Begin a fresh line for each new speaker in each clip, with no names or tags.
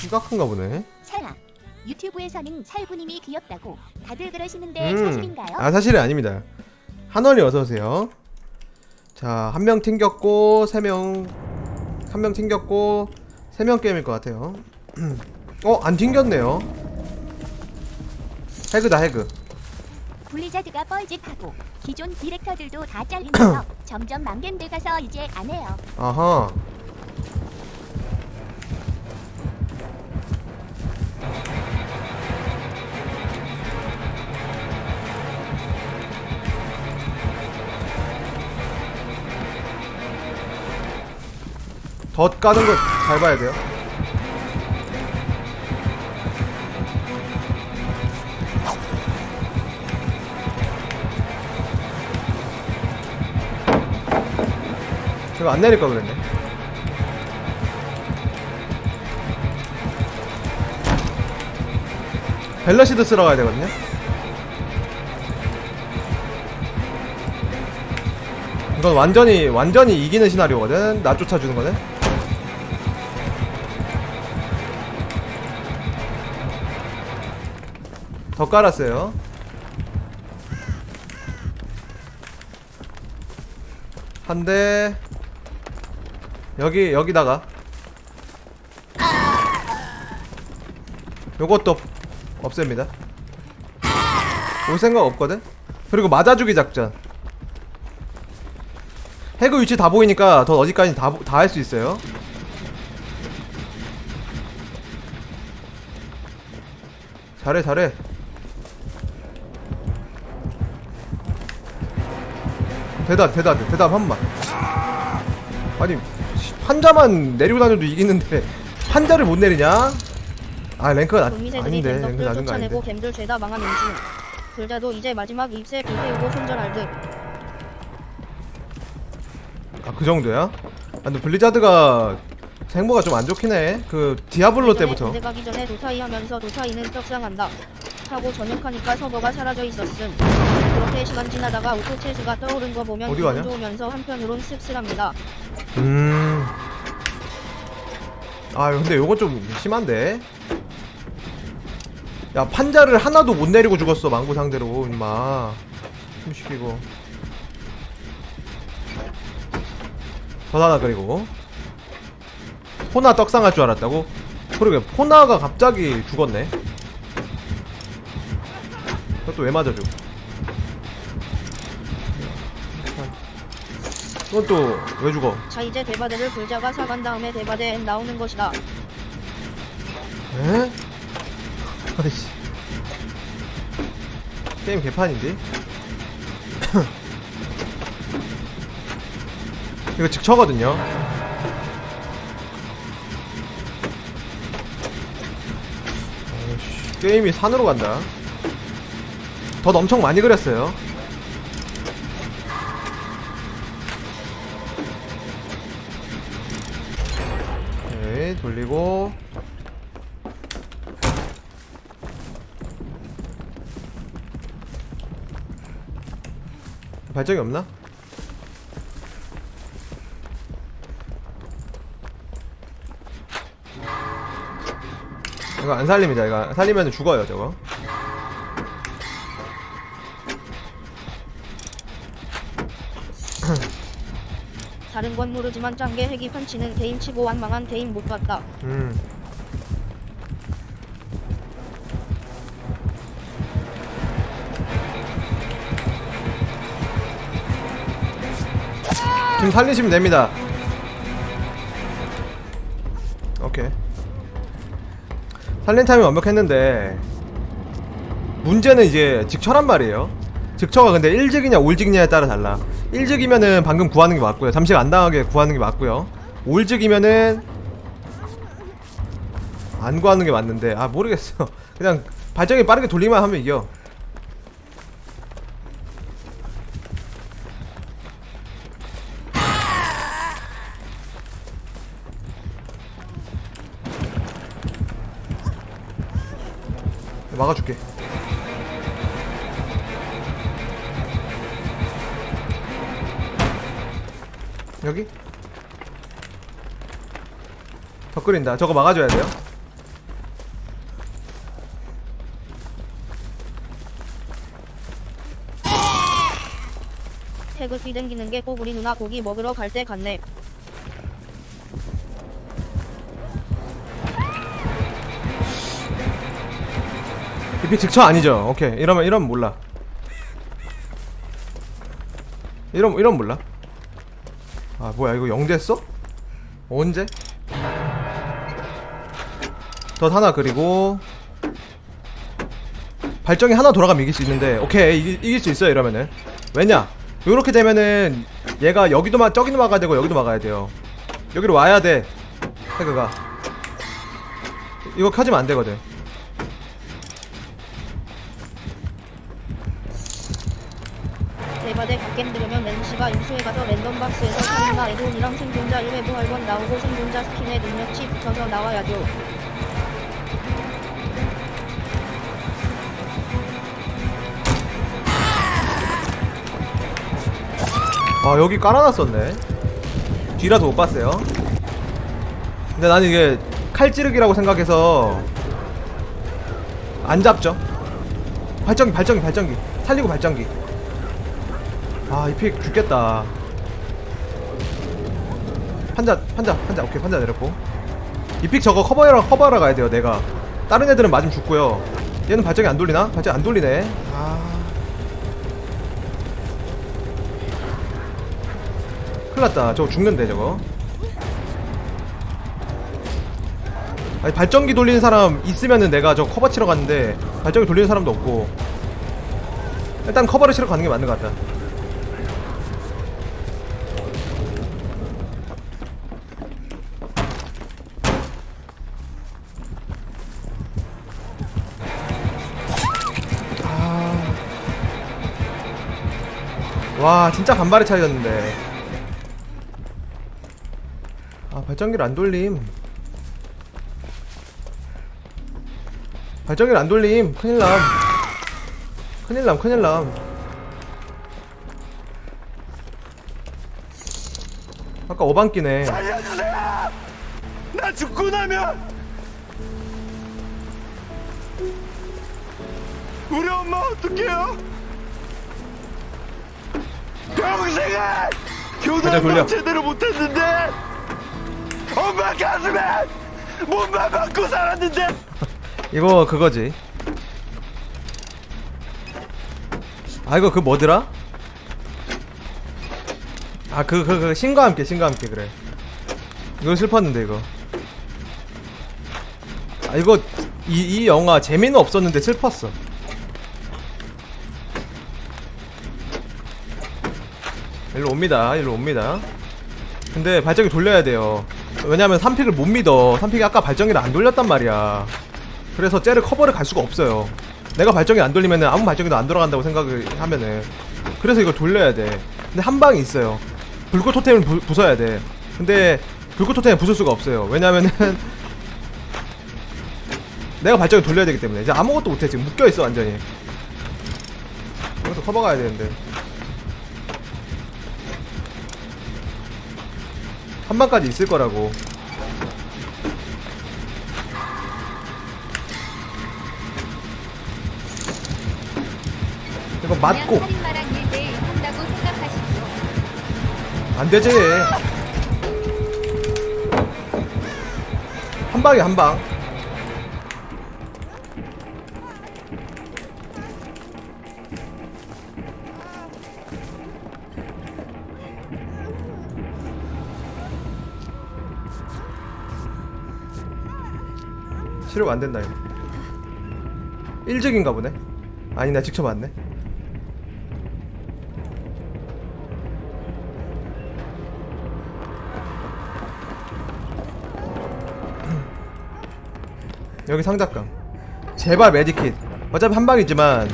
키가 큰가 보네.
살아. 유튜브에서는 살구님이 귀엽다고 다들 그러시는데
음.
사실인가요?
아 사실이 아닙니다. 한원이 어서 오세요. 자, 한명 튕겼고 세 명, 한명 튕겼고 세 명 게임일 것 같아요. 어, 안 튕겼네요. 해그다 해그.
블리자드가 뻘짓하고 기존 디렉터들도 다 잘리면서 점점 망겜돼 가서 이제 안 해요.
아하. 덧 까는 거 잘 봐야 돼요. 제가 안 내릴 걸 그랬네. 벨러시드 쓰러 가야 되거든요. 이건 완전히 완전히 이기는 시나리오거든. 나 쫓아주는 거는. 더 깔았어요. 한 대. 여기 여기다가. 요것도 없앱니다. 올 생각 없거든. 그리고 맞아주기 작전. 해그 위치 다 보이니까 더 어디까지 다 다 할 수 있어요. 잘해 잘해. 대답 대답 대답 한 번. 아니 씨, 판자만 내리고 다녀도 이기는데 판자를 못 내리냐? 아 랭크가 나, 아닌데 랭크
댐덕들
낮은 거 아닌데.
갬들 죄다 망한 인중 불자도 이제 마지막 입새 비세우고 손절할 듯
아 그 정도야? 아, 근데 블리자드가 생보가 좀 안 좋긴 해. 그 디아블로 때부터.
군대 가기 전에 도타이 하면서 도타이는 떡상한다 하고 전역하니까 서버가 사라져 있었음 그렇게 시간 지나다가 오토체스가 떠오른 거 보면
어디
기분
가냐?
좋으면서 한편으론 씁쓸합니다
음. 아 근데 요건 좀 심한데. 야 판자를 하나도 못 내리고 죽었어 망부 상대로 임마. 숨 쉬기고. 더 하나 그리고. 포나 떡상할 줄 알았다고? 그러게 포나가 갑자기 죽었네. 그것도 왜 맞아줘? 그건 또 왜 죽어?
자 이제 대바대를 불자가 사간 다음에 대바대엔 나오는 것이다
에? 아이씨 게임 개판인데? 이거 직처거든요 아이씨, 게임이 산으로 간다 덧 엄청 많이 그렸어요 오케이 돌리고 발정이 없나? 이거 안 살립니다. 이거 살리면 죽어요, 저거.
다른 건 모르지만 짱게 핵이 판치는 개인 치고 완망한 개인 못 봤다
음. 지금 살리시면 됩니다. 오케이. 살린 타임이 완벽했는데 문제는 이제 직처란 말이에요. 직처가 근데 1직이냐 5직이냐에 따라 달라. 1직이면은 방금 구하는 게 맞고요. 잠식 안 당하게 구하는 게 맞고요. 5직이면은 안 구하는 게 맞는데 아 모르겠어. 그냥 발정이 빠르게 돌리만 하면 이겨. 막아줄게. 여기? 더 끓인다. 저거 막아줘야 돼요?
태그 휘댕기는 게 꼭 우리 누나 고기 먹으러 갈 때 같네.
이피 직처 아니죠? 오케이. 이러면 이러면 몰라. 이러면 이러면 몰라 아 뭐야 이거 영됐어? 언제? 덧 하나 그리고 발정이 하나 돌아가면 이길 수 있는데 오케이 이기, 이길 수 있어요 이러면은. 왜냐? 요렇게 되면은 얘가 여기도 막 저기도 막아야 되고 여기도 막아야 돼요. 여기로 와야 돼 태그가. 이거 켜지면 안 되거든
맨시가 임수에 가서 랜덤 박스에서 사는나 에드온이랑 생존자 1회부 할번 나오고 생존자 스킨에 능력치 붙어서 나와야죠.
아 여기 깔아놨었네. 뒤라도 못 봤어요. 근데 나는 이게 칼찌르기라고 생각해서 안 잡죠. 발전기 발전기 발전기. 살리고 발전기 아 이픽 죽겠다. 판자 판자 판자. 오케이 판자 내렸고. 이픽 저거 커버하러 커버하러 가야 돼요 내가. 다른 애들은 맞으면 죽고요. 얘는 발전기 안 돌리나? 발전기 안 돌리네. 아. 큰일 났다. 저거 죽는데 저거. 아니 발전기 돌리는 사람 있으면은 내가 저 커버 치러 갔는데 발전기 돌리는 사람도 없고. 일단 커버를 치러 가는 게 맞는 것 같다 와 진짜 간발의 차이였는데. 아 발전기를 안 돌림. 발전기를 안 돌림. 큰일남. 큰일남 큰일남. 아까 어반기네.
살려주세요! 나 죽고 나면 우리 엄마 어떡해요?
가자,
교단도
돌려.
제대로 못했는데 엄마 가슴에 몸만 받고 살았는데.
이거 그거지. 아 이거 그 뭐더라? 아 그 그 그 신과 함께 신과 함께 그래. 이거 슬펐는데 이거. 아 이거 이, 이 영화 재미는 없었는데 슬펐어 일로 옵니다 일로 옵니다 근데 발전기 돌려야 돼요 왜냐면 3픽을 못 믿어 3픽이 아까 발전기를 안 돌렸단 말이야 그래서 쟤를 커버를 갈 수가 없어요. 내가 발전기 안 돌리면은 아무 발전기도 안 돌아간다고 생각을 하면은 그래서 이걸 돌려야 돼. 근데 한 방이 있어요. 불꽃 토템을 부, 부숴야 돼. 근데 불꽃 토템을 부술 수가 없어요. 왜냐면은 내가 발전기 돌려야 되기 때문에 이제 아무것도 못해 지금 묶여 있어 완전히. 이것도 커버 가야 되는데. 한 방까지 있을 거라고. 이거 맞고
살인마랑 일대 한다고 생각하시죠.
안 되지. 한 방에 한 방. 시력 안 된다 이거. 일적인가 보네. 아니 나 직접 왔네. 여기 상작강 제발 매직킷 어차피 한 방이지만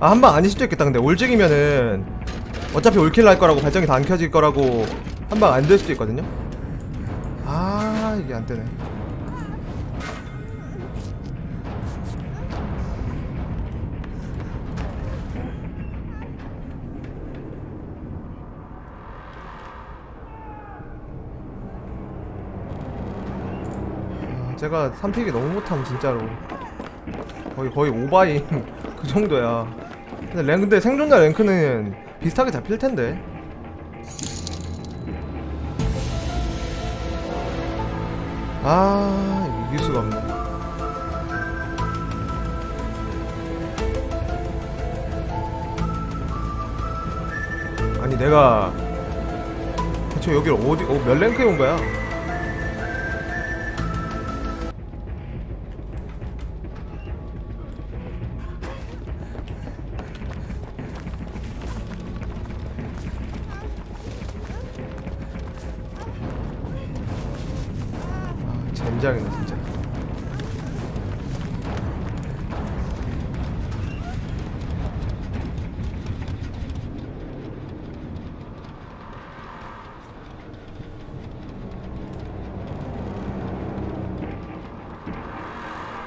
아 한 방 아닐 수도 있겠다 근데 올직이면은 어차피 올킬 날 거라고 발전기 다 안 켜질 거라고 한 방 안 될 수도 있거든요 아 이게 안 되네 제가 3픽이 너무 못함 진짜로. 거의 거의 오바임 그 정도야. 근데 랭 근데 생존자 랭크는 비슷하게 잡힐 텐데. 아 이길 수가 없네. 아니 내가 대체 여기를 어디 어, 몇 랭크에 온 거야? 아, 젠장이네 진짜.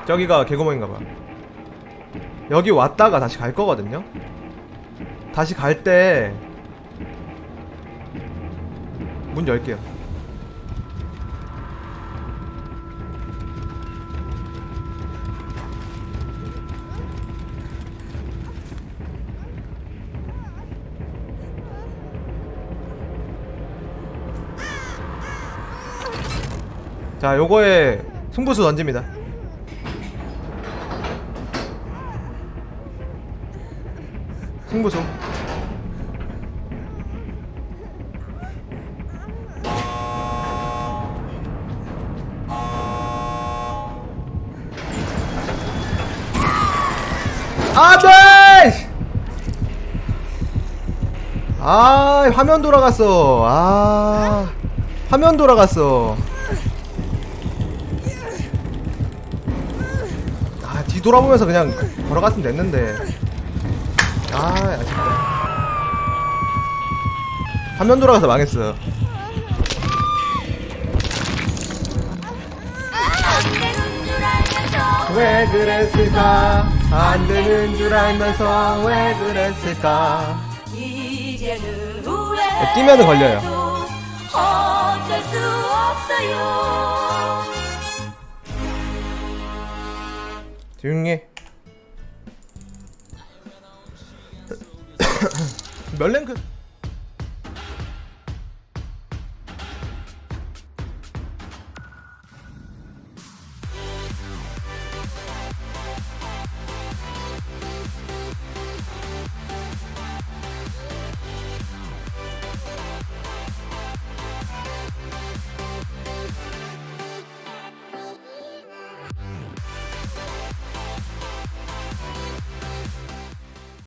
저기가 개구멍인가봐. 여기 왔다가 다시 갈 거거든요. 다시 갈 때 문 열게요. 자, 요거에 승부수 던집니다. 승부수. 안 돼! 아, 화면 돌아갔어. 아, 화면 돌아갔어. 뒤돌아보면서 그냥 걸어갔으면 됐는데. 아, 아쉽다. 화면 돌아가서 망했어. 왜 그랬을까? 안 되는 줄 알면서 왜 그랬을까?
이제는
네, 뛰면은 걸려요.
어쩔 수 없어요.
조용히 해. 몇 랭크?